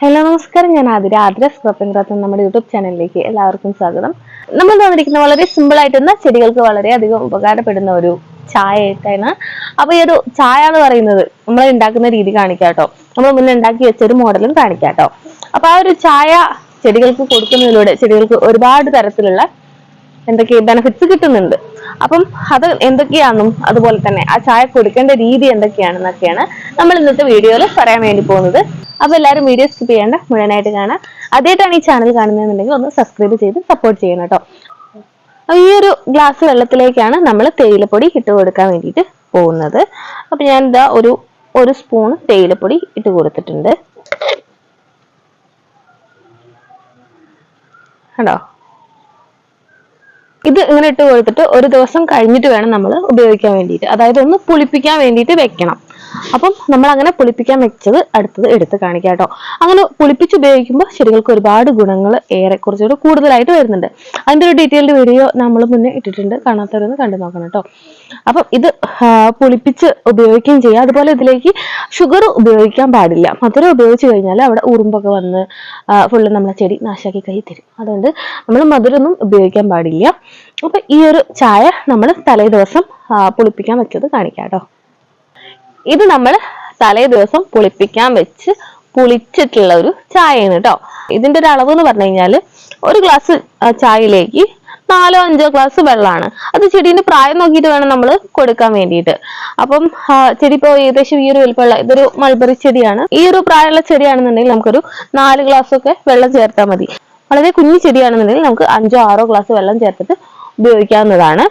Hello നമസ്കാരം. ഞാൻ ആതിര. ആതിര സ്ക്രോപ്പിംഗ് നമ്മുടെ യൂട്യൂബ് ചാനലിലേക്ക് എല്ലാവർക്കും സ്വാഗതം. നമ്മൾ തന്നിരിക്കുന്ന വളരെ സിമ്പിൾ ആയിട്ടുള്ള ചെടികൾക്ക് വളരെയധികം ഉപകാരപ്പെടുന്ന ഒരു ചായ ആയിട്ടാണ് അപ്പൊ ഈ ഒരു ചായ എന്ന് പറയുന്നത് നമ്മൾ ഉണ്ടാക്കുന്ന രീതി കാണിക്കാട്ടോ നമ്മൾ മുന്നേ ഉണ്ടാക്കി വെച്ച ഒരു മോഡലും കാണിക്കാട്ടോ അപ്പൊ ആ ഒരു ചായ ചെടികൾക്ക് കൊടുക്കുന്നതിലൂടെ ചെടികൾക്ക് ഒരുപാട് തരത്തിലുള്ള എന്തൊക്കെ ബെനഫിറ്റ്സ് കിട്ടുന്നുണ്ട്. അപ്പം അത് എന്തൊക്കെയാണെന്നും അതുപോലെ തന്നെ ആ ചായ കൊടുക്കേണ്ട രീതി എന്തൊക്കെയാണെന്നൊക്കെയാണ് നമ്മൾ ഇന്നത്തെ വീഡിയോയിൽ പറയാൻ വേണ്ടി പോകുന്നത്. അപ്പൊ എല്ലാവരും വീഡിയോ സ്കിപ്പ് ചെയ്യേണ്ട മുഴുവനായിട്ട് കാണാം. ആദ്യമായിട്ടാണ് ഈ ചാനൽ കാണുന്നതെന്നുണ്ടെങ്കിൽ ഒന്ന് സബ്സ്ക്രൈബ് ചെയ്ത് സപ്പോർട്ട് ചെയ്യണം കേട്ടോ. ഈ ഒരു ഗ്ലാസ് വെള്ളത്തിലേക്കാണ് നമ്മൾ തേയിലപ്പൊടി ഇട്ട് കൊടുക്കാൻ വേണ്ടിയിട്ട് പോകുന്നത്. അപ്പൊ ഞാൻ ഇതാ ഒരു ഒരു സ്പൂൺ തേയിലപ്പൊടി ഇട്ട് കൊടുത്തിട്ടുണ്ട്. കണ്ടോ? ഇങ്ങനെ ഇട്ട് കൊടുത്തിട്ട് ഒരു ദിവസം കഴിഞ്ഞിട്ട് വേണം നമ്മൾ ഉപയോഗിക്കാൻ വേണ്ടിയിട്ട്. അതായത് ഒന്ന് പുളിപ്പിക്കാൻ വേണ്ടിയിട്ട് വെക്കണം. അപ്പം നമ്മൾ അങ്ങനെ പുളിപ്പിക്കാൻ വെച്ചത് അടുത്തത് എടുത്ത് കാണിക്കാം കേട്ടോ. അങ്ങനെ പുളിപ്പിച്ച് ഉപയോഗിക്കുമ്പോൾ ചെടികൾക്ക് ഒരുപാട് ഗുണങ്ങൾ ഏറെ കുറച്ചുകൂടെ കൂടുതലായിട്ട് വരുന്നുണ്ട്. അതിന്റെ ഒരു ഡീറ്റെയിൽഡ് വീഡിയോ നമ്മൾ മുന്നേ ഇട്ടിട്ടുണ്ട്. കാണാത്തവരൊന്ന് കണ്ടു നോക്കണം കേട്ടോ. അപ്പം ഇത് പുളിപ്പിച്ച് ഉപയോഗിക്കുകയും ചെയ്യാം. അതുപോലെ ഇതിലേക്ക് ഷുഗർ ഉപയോഗിക്കാൻ പാടില്ല. മധുരം ഉപയോഗിച്ച് കഴിഞ്ഞാൽ അവിടെ ഉറുമ്പൊക്കെ വന്ന് ഫുള്ള് നമ്മളെ ചെടി നാശാക്കി കൈ തരും. അതുകൊണ്ട് നമ്മൾ മധുരമൊന്നും ഉപയോഗിക്കാൻ പാടില്ല. അപ്പം ഈ ഒരു ചായ നമ്മൾ തലേ ദിവസം പുളിപ്പിക്കാൻ വെച്ചത് കാണിക്കാം കേട്ടോ. ഇത് നമ്മൾ തലേ ദിവസം പുളിപ്പിക്കാൻ വെച്ച് പുളിച്ചിട്ടുള്ള ഒരു ചായയാണ് കേട്ടോ ഇതിന്റെ ഒരു അളവ് എന്ന് പറഞ്ഞു കഴിഞ്ഞാൽ ഒരു ഗ്ലാസ് ചായയിലേക്ക് നാലോ അഞ്ചോ ഗ്ലാസ് വെള്ളമാണ്. അത് ചെടീന്റെ പ്രായം നോക്കിയിട്ട് വേണം നമ്മൾ കൊടുക്കാൻ വേണ്ടിയിട്ട്. അപ്പം ചെടി ഇപ്പോൾ ഏകദേശം ഈ ഒരു വലുപ്പമുള്ള ഇതൊരു മൾബറി ചെടിയാണ്. ഈ ഒരു പ്രായമുള്ള ചെടിയാണെന്നുണ്ടെങ്കിൽ നമുക്കൊരു നാല് ഗ്ലാസ് ഒക്കെ വെള്ളം ചേർത്താൽ മതി. വളരെ കുഞ്ഞു ചെടിയാണെന്നുണ്ടെങ്കിൽ നമുക്ക് അഞ്ചോ ആറോ ഗ്ലാസ് വെള്ളം ചേർത്തിട്ട് ഉപയോഗിക്കാവുന്നതാണ്.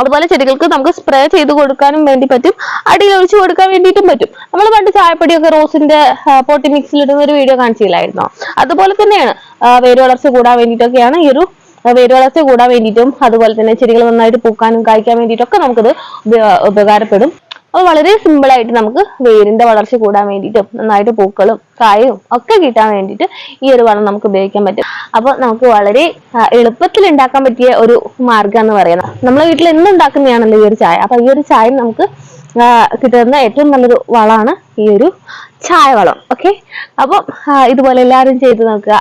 അതുപോലെ ചെടികൾക്ക് നമുക്ക് സ്പ്രേ ചെയ്ത് കൊടുക്കാനും വേണ്ടി പറ്റും. അടിയിൽ ഒഴിച്ചു കൊടുക്കാൻ വേണ്ടിയിട്ടും പറ്റും. നമ്മൾ പണ്ട് ചായപ്പൊടിയൊക്കെ റോസിന്റെ പൊട്ടി മിക്സിൽ ഇടുന്ന ഒരു വീഡിയോ കാണിച്ചില്ലായിരുന്നോ? അതുപോലെ തന്നെയാണ് വേര് വളർച്ച കൂടാൻ വേണ്ടിയിട്ടൊക്കെയാണ് ഈ ഒരു വേര് വളർച്ച കൂടാൻ വേണ്ടിയിട്ടും അതുപോലെ തന്നെ ചെടികൾ നന്നായിട്ട് പൂക്കാനും കായ്ക്കാൻ വേണ്ടിയിട്ടൊക്കെ നമുക്കത് ഉപ- ഉപകാരപ്പെടും. അപ്പൊ വളരെ സിമ്പിൾ ആയിട്ട് നമുക്ക് വേരിന്റെ വളർച്ച കൂടാൻ വേണ്ടിയിട്ടും നന്നായിട്ട് പൂക്കളും കായും ഒക്കെ കിട്ടാൻ വേണ്ടിയിട്ട് ഈ ഒരു വളം നമുക്ക് ഉപയോഗിക്കാൻ പറ്റും. അപ്പൊ നമുക്ക് വളരെ എളുപ്പത്തിൽ ഉണ്ടാക്കാൻ പറ്റിയ ഒരു മാർഗം എന്ന് പറയുന്നത്. നമ്മളെ വീട്ടിൽ എന്നും ഉണ്ടാക്കുന്നതാണല്ലോ ഈ ഒരു ചായ. അപ്പൊ ഈ ഒരു ചായ നമുക്ക് കിട്ടുന്ന ഏറ്റവും നല്ലൊരു വളമാണ് ഈ ഒരു ചായ വളം ഓക്കെ അപ്പം ഇതുപോലെ എല്ലാവരും ചെയ്ത് നോക്കുക.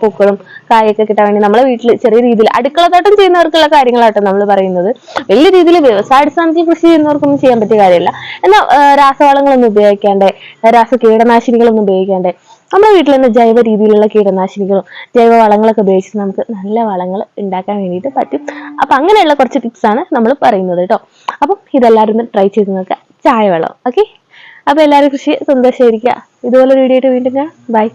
പൂക്കളും കായൊക്കെ കിട്ടാൻ വേണ്ടി നമ്മളെ വീട്ടിൽ ചെറിയ രീതിയിൽ അടുക്കളത്തോട്ടം ചെയ്യുന്നവർക്കുള്ള കാര്യങ്ങളാട്ടോ നമ്മൾ പറയുന്നത്. വലിയ രീതിയിൽ വ്യവസായാടിസ്ഥാനത്തിൽ കൃഷി ചെയ്യുന്നവർക്കൊന്നും ചെയ്യാൻ പറ്റിയ കാര്യമില്ല. എന്നാൽ രാസവളങ്ങളൊന്നും ഉപയോഗിക്കാണ്ടേ രാസ കീടനാശിനികളൊന്നും ഉപയോഗിക്കാണ്ടേ നമ്മുടെ വീട്ടിൽ തന്നെ ജൈവ രീതിയിലുള്ള കീടനാശിനികളും ജൈവ വളങ്ങളൊക്കെ ഉപയോഗിച്ച് നമുക്ക് നല്ല വളങ്ങൾ ഉണ്ടാക്കാൻ വേണ്ടിയിട്ട് പറ്റും. അപ്പൊ അങ്ങനെയുള്ള കുറച്ച് ടിപ്സാണ് നമ്മൾ പറയുന്നത് കേട്ടോ. അപ്പം ഇതെല്ലാവരും ഒന്ന് ട്രൈ ചെയ്ത് നോക്കുക ചായ വെള്ളം ഓക്കെ അപ്പം എല്ലാവരും കൃഷി സന്തോഷമായിരിക്കുക. ഇതുപോലെ വീഡിയോ ആയിട്ട് വീണ്ടും ഞാൻ ബൈ